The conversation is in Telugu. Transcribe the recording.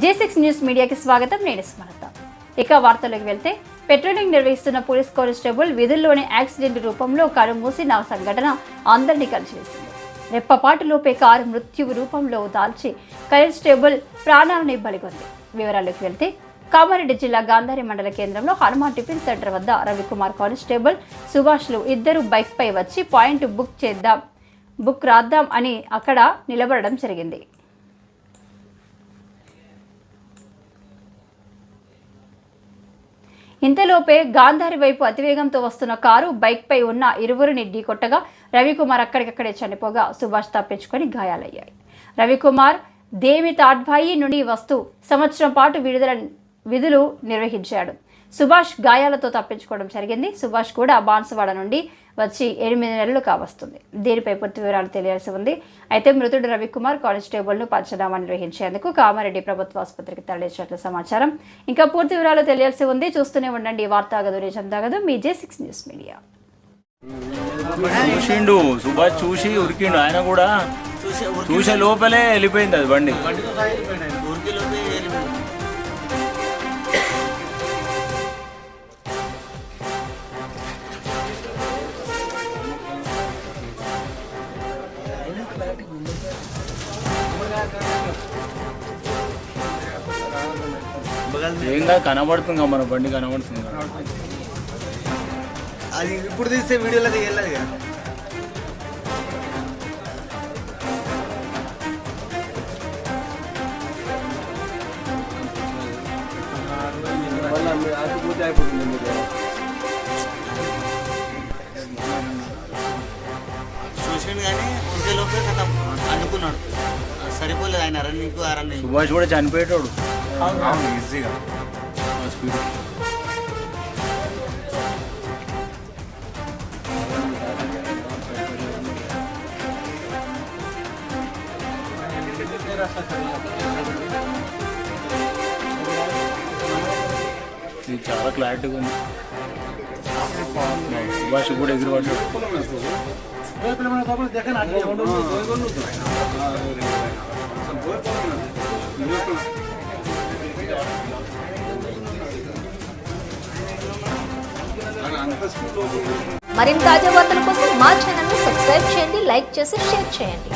జే సిక్స్ న్యూస్ మీడియాకి స్వాగతం. నేను స్మరత ఇక వార్తలోకి వెళ్తే పెట్రోలింగ్ నిర్వహిస్తున్న పోలీస్ కానిస్టేబుల్ విధుల్లోని యాక్సిడెంట్ రూపంలో కారు మూసిన సంఘటన అందరినీ కలిసివేసింది. రెప్పపాటులోపే కారు మృత్యువు రూపంలో దాల్చి కానిస్టేబుల్ ప్రాణాలని బలిగొంది. వివరాల్లోకి వెళ్తే కామారెడ్డి జిల్లా గాంధారి మండల కేంద్రంలో హనుమాన్ టిఫిన్ సెంటర్ వద్ద రవికుమార్ కానిస్టేబుల్ సుభాష్లు ఇద్దరు బైక్పై వచ్చి పాయింట్ బుక్ చేద్దాం బుక్ రాద్దాం అని అక్కడ నిలబడడం జరిగింది. ఇంతలోపే గాంధారి వైపు అతివేగంతో వస్తున్న కారు బైక్పై ఉన్న ఇరువురిని ఢీకొట్టగా రవికుమార్ అక్కడికక్కడే చనిపోగా సుభాష్ తప్పించుకొని గాయాలయ్యాయి. రవికుమార్ దేవి తాడ్వాయి నుండి వస్తూ సంవత్సరం పాటు విడుదల విధులు నిర్వహించాడు. సుభాష్ గాయాలతో తప్పించుకోవడం జరిగింది. సుభాష్ కూడా బాన్సువాడ నుండి వచ్చి ఎనిమిది నెలలు కావస్తుంది. దీనిపై పూర్తి వివరాలు తెలియాల్సి ఉంది. అయితే మృతుడు రవికుమార్ కానిస్టేబుల్ను పంచనామా నిర్వహించేందుకు కామారెడ్డి ప్రభుత్వ ఆసుపత్రికి తరలించినట్లు సమాచారం. ఇంకా పూర్తి వివరాలు తెలియాల్సి ఉంది. చూస్తూనే ఉండండి వార్తాగదు నిజం తగదు మీ జే సిక్స్ న్యూస్ మీడియా. చూసిండు సుభాష్ చూసి ఉరికిండు. ఆయన కూడా చూసే లోపలే వెళ్ళిపోయింది అది బండి. ఏం కాదు కనబడుతుంది మన బండి కనబడుతుంది అది ఇప్పుడు తీస్తే వీడియోలో తీయలేదు కదా చూసిండు కానీ కథ అనుకున్నాడు. సరిపోలేదు ఆయన రన్నింగ్ ఆ రన్నింగ్. సుభాష్ కూడా చనిపోయేటోడు. ఈజీగా. స్పీడ్. ఇది చాలా క్లారిటీగా ఉంది. సుభాష్ కూడా ఎగిరిపడ్డాడు మరిన్ని తాజా వార్తల కోసం మా ఛానల్ సబ్స్క్రైబ్ చేయండి లైక్ చేసి షేర్ చేయండి.